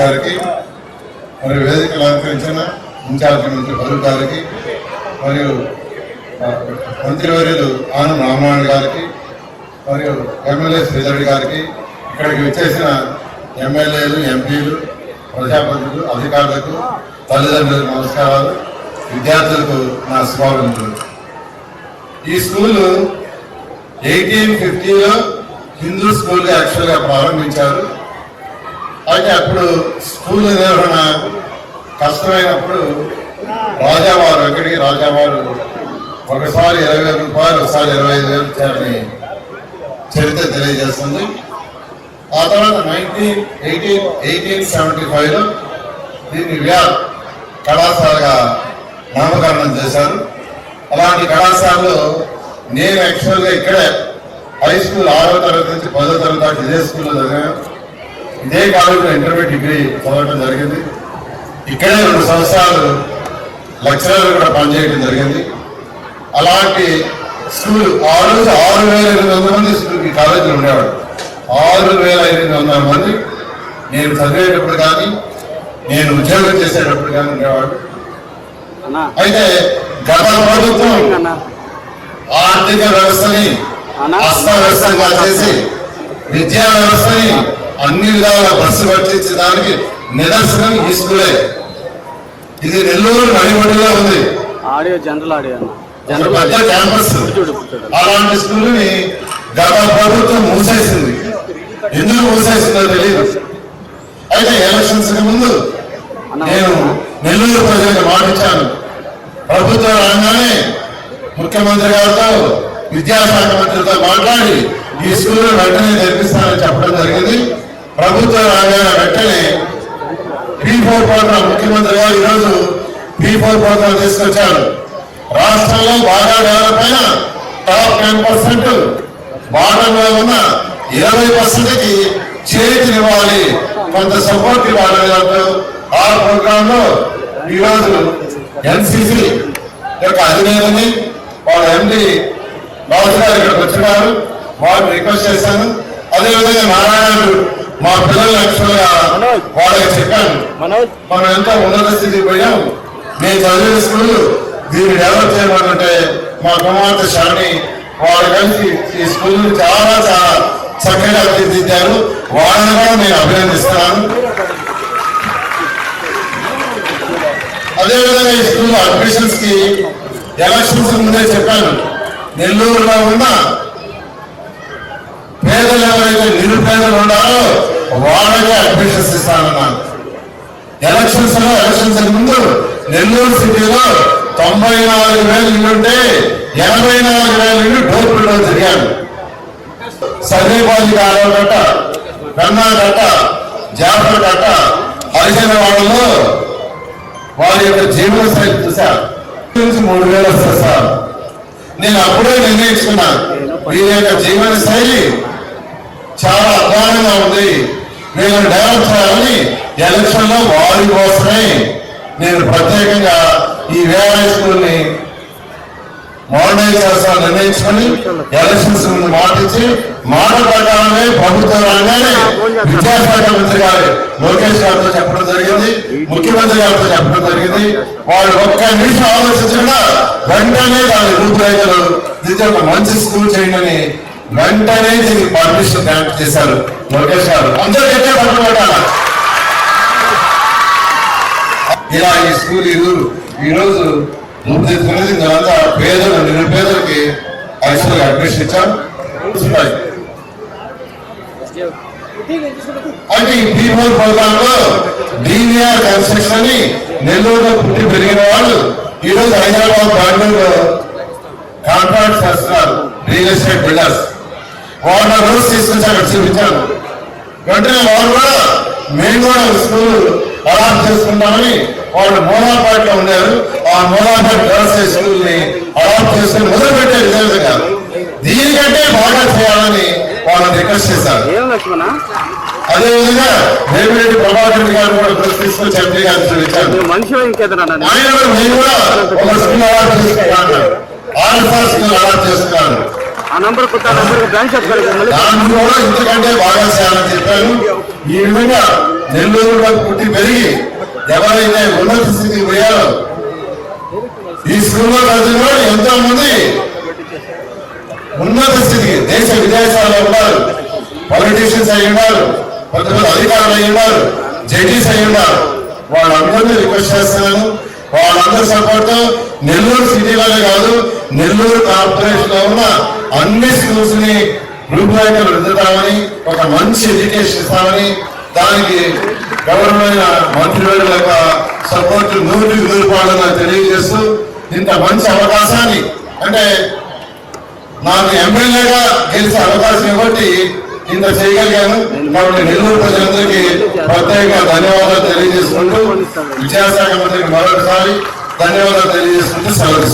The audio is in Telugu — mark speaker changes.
Speaker 1: గారికి మరియు వేదికలు అలంకరించిన ఇన్ఛార్జి మంత్రి బదులు గారికి మరియు మంత్రివర్యులు ఆనంద్ రామనాయుడు గారికి మరియు ఎమ్మెల్యే శ్రీధరుడి గారికి ఇక్కడికి వచ్చేసిన ఎమ్మెల్యేలు ఎంపీలు ప్రజాప్రతినిధులు అధికారులకు తల్లిదండ్రులకు నమస్కారాలు. విద్యార్థులకు నా శుభాభినందనలు. ఈ స్కూలు ఎయిటీన్ ఫిఫ్టీలో హిందూ స్కూల్ యాక్చువల్గా ప్రారంభించారు. అయితే అప్పుడు స్కూల్ నిర్వహణ కష్టమైనప్పుడు రాజావారు వెంకటగిరి రాజావారు ఒకసారి ఇరవై వేల రూపాయలు ఒకసారి ఇరవై ఐదు వేలు చేరని చరిత్ర తెలియజేస్తుంది. ఆ తర్వాత నైన్టీన్ ఎయిటీన్ ఎయిటీన్ సెవెంటీ ఫైవ్లో దీన్ని వ్యార్ కళాశాలగా నామకరణం చేశారు. అలాంటి కళాశాలలో నేను యాక్చువల్గా ఇక్కడే హై స్కూల్ ఆరో తరగతి నుంచి పదో తరగతి దాకా ఇదే స్కూల్లో చదివాను. ఇదే కాలేజీలో ఇంటర్మీడియట్ డిగ్రీ చదవడం జరిగింది. ఇక్కడే రెండు సంవత్సరాలు లెక్చరర్ కూడా పనిచేయడం జరిగింది. అలాంటి స్కూల్ ఆ రోజు ఆరు వేల ఎనిమిది వందల మంది స్కూల్ ఈ కాలేజీలో ఉండేవాడు ఆరు వేల ఎనిమిది వందల మంది నేను చదివేటప్పుడు కానీ నేను ఉద్యోగం చేసేటప్పుడు కానీ ఉండేవాడు
Speaker 2: అన్నా.
Speaker 1: అయితే గత ప్రభుత్వం ఆర్థిక వ్యవస్థని
Speaker 2: అన్నా.
Speaker 1: అస్తవ్యస్తంగా చేసి విద్యా వ్యవస్థని అన్ని విధాలుగా బస్సు పట్టించడానికి నిదర్శనం ఈ స్కూలే ఇది నెల్లూరు నడిబడిలో ఉంది.
Speaker 2: ఆడియో జనరల్ ఆడియో
Speaker 1: పెద్ద క్యాంపస్. అలాంటి స్కూల్ని గత ప్రభుత్వం మూసేసింది. ఎందుకు మూసేసిందో తెలియదు అయితే ఎలక్షన్స్కి ముందు నేను నెల్లూరు ప్రజలకు మాటిచ్చాను ప్రభుత్వం రాగానే ముఖ్యమంత్రి గారితో విద్యాశాఖ మంత్రితో మాట్లాడి ఈ స్కూల్ వెంటనే తెరిపిస్తానని చెప్పడం జరిగింది. ప్రభుత్వం రాగానే వెంటనే పీ ఫోర్ ప్రోగ్రాం ముఖ్యమంత్రి గారు ఈరోజు పీ ఫోర్ ప్రోగ్రాం తీసుకొచ్చారు. రాష్ట్రంలో బాగా డెవలప్ అయిన టాప్ టెన్ పర్సెంట్ బాటంలో ఉన్న ఇరవై పర్సెంట్కి చేతినివ్వాలి కొంత సపోర్ట్ ఇవ్వాలి ఆ ప్రోగ్రామ్లో ఈరోజు ఎన్సిసి యొక్క అధినేతని వాళ్ళ ఎండి బాబు గారు ఇక్కడికి వచ్చినారు. వారిని రిక్వెస్ట్ చేశాను. అదేవిధంగా నారాయణుడు మా పిల్లలు యాక్చువల్గా వాళ్ళకి చెప్పాను. మనం ఎంత ఉన్నత స్థితికి పోయాం? నేను చదివిన స్కూల్ దీన్ని డెవలప్ చేయమంటే మా కుమార్తె షాని వాళ్ళు కలిసి ఈ స్కూల్ చాలా చాలా చక్కగా తీర్చిదిద్దారు. వాళ్ళని కూడా నేను అభినందిస్తున్నాను. అదేవిధంగా ఈ స్కూల్ అడ్మిషన్స్కి ఎలక్షన్స్ ముందే చెప్పాను. నెల్లూరులో ఉన్న పేదలు ఎవరైతే నిరుపేదలు ఉన్నారో అడ్మిషన్స్ ఇస్తానన్నాను ఎలక్షన్స్లో ఎలక్షన్స్ ముందు నెల్లూరు సిటీలో తొంభై నాలుగు వేలు ఇల్లుంటే ఎనభై నాలుగు వేల ఇల్లు డోర్ టు డోర్ తిరిగాను సర్వేబాజీ కాలువ కట్ట వెన్నా కట్ట జాఫర్ కట్ట హరిజన వాళ్ళలో వారి యొక్క జీవన శైలి చూశారు. నుంచి మూడు వేలు వస్తారు సార్. నేను అప్పుడే నిర్ణయించుకున్నాను. వీరి యొక్క జీవన శైలి చాలా అద్భుతంగా ఉంది. నేను డెవలప్ చేయాలని ఎలక్షన్లో వారి కోసమే నేను ప్రత్యేకంగా ఈ వేరే స్కూల్ని ని చేస్తా నిర్ణయించుకొని ఎలక్షన్స్ ముందు మాటించి మాట ప్రకారమే ప్రభుత్వం రాగానే విద్యాశాఖ మంత్రి గారు లోకేష్ గారితో చెప్పడం జరిగింది ముఖ్యమంత్రి గారితో చెప్పడం జరిగింది. వాళ్ళు ఒక్క నిమిషం ఆలోచించకుండా వెంటనే దాని రూపురేఖలు ఇది ఒక మంచి స్కూల్ చేయండి వెంటనే దీనికి పర్మిషన్ గ్రాంట్ చేశారు. లోకేష్ గారు అందరూ గట్టే పట్టుకోవాలి ఇలా ఈ స్కూల్ ఈ ఈరోజు ముందు తెలిసింది రూపుదిద్దుకునేది పేదలు నిరుపేదలకి యాక్చువల్ అడ్మిషన్ ఇచ్చాం. అంటే ఈ పీపుల్ ప్రోగ్రామ్లో డీవీఆర్ కన్స్ట్రక్షన్ అని నెల్లూరులో పుట్టి పెరిగిన వాళ్ళు ఈరోజు హైదరాబాద్ బెంగళూరులో కాంట్రాక్ట్ చేస్తున్నారు రియల్ ఎస్టేట్ బిల్డర్స్ వాళ్ళ రోజు తీసుకొచ్చి అక్కడ చూపించాను వెంటనే వాళ్ళు కూడా మేము కూడా స్కూల్ అలాట్ చేసుకుంటామని వాళ్ళు మూలాపాట్లో ఉన్నారు ఆ మూలాపాట్ గర్ల్స్ స్కూల్ని అలాట్ చేసుకుని మొదలు పెట్టారు ఇదే విధంగా దీనికంటే బాగా చేయాలని వాళ్ళని రిక్వెస్ట్ చేశారు అదేవిధంగా రేమిరెడ్డి ప్రభాకర్ గారు కూడా ఎంపీ గారిని చూపించారు. ఆయన కూడా మేము కూడా ఒక స్కూల్ అలాట్ చేసుకున్నాను ఆల్ఫా స్కూల్ అలాట్ చేస్తున్నాను
Speaker 2: ఆ నంబర్ కొత్త నంబర్ బ్యాంక్ షాప్
Speaker 1: ఇంతకంటే బాగా చేయాలని చెప్పాను. ఈ విధంగా నెల్లూరులో పుట్టి పెరిగి ఎవరైతే ఉన్నత స్థితికి పోయారో ఈ స్కూల్లో చదివిన ఎంతో మంది ఉన్నత స్థితికి దేశ విదేశాల్లో ఉన్నారు. పొలిటీషియన్స్ అయి ఉన్నారు కొంతమంది అధికారులు అయి ఉన్నారు జడ్జీస్ అయి ఉన్నారు. వాళ్ళందరినీ రిక్వెస్ట్ చేస్తున్నాను. వాళ్ళందరి సపోర్ట్ నెల్లూరు సిటీలోనే కాదు నెల్లూరు కార్పొరేషన్లో ఉన్న అన్ని స్కూల్స్ని రూపురేఖలు రుద్దుతామని ఒక మంచి ఎడ్యుకేషన్ ఇస్తామని దానికి గౌరవమైన మంత్రివర్యుల యొక్క సపోర్ట్ నూటికి నూరు పాలని తెలియజేస్తూ ఇంత మంచి అవకాశాన్ని అంటే నాకు ఎమ్మెల్యేగా గెలిచే అవకాశం ఇవ్వటి ఇంత చేయగలిగాను. కాబట్టి నెల్లూరు ప్రజలందరికీ ప్రత్యేక ధన్యవాదాలు తెలియజేసుకుంటూ విద్యాశాఖ మంత్రికి మరొకసారి ధన్యవాదాలు తెలియజేసుకుంటూ సెలవు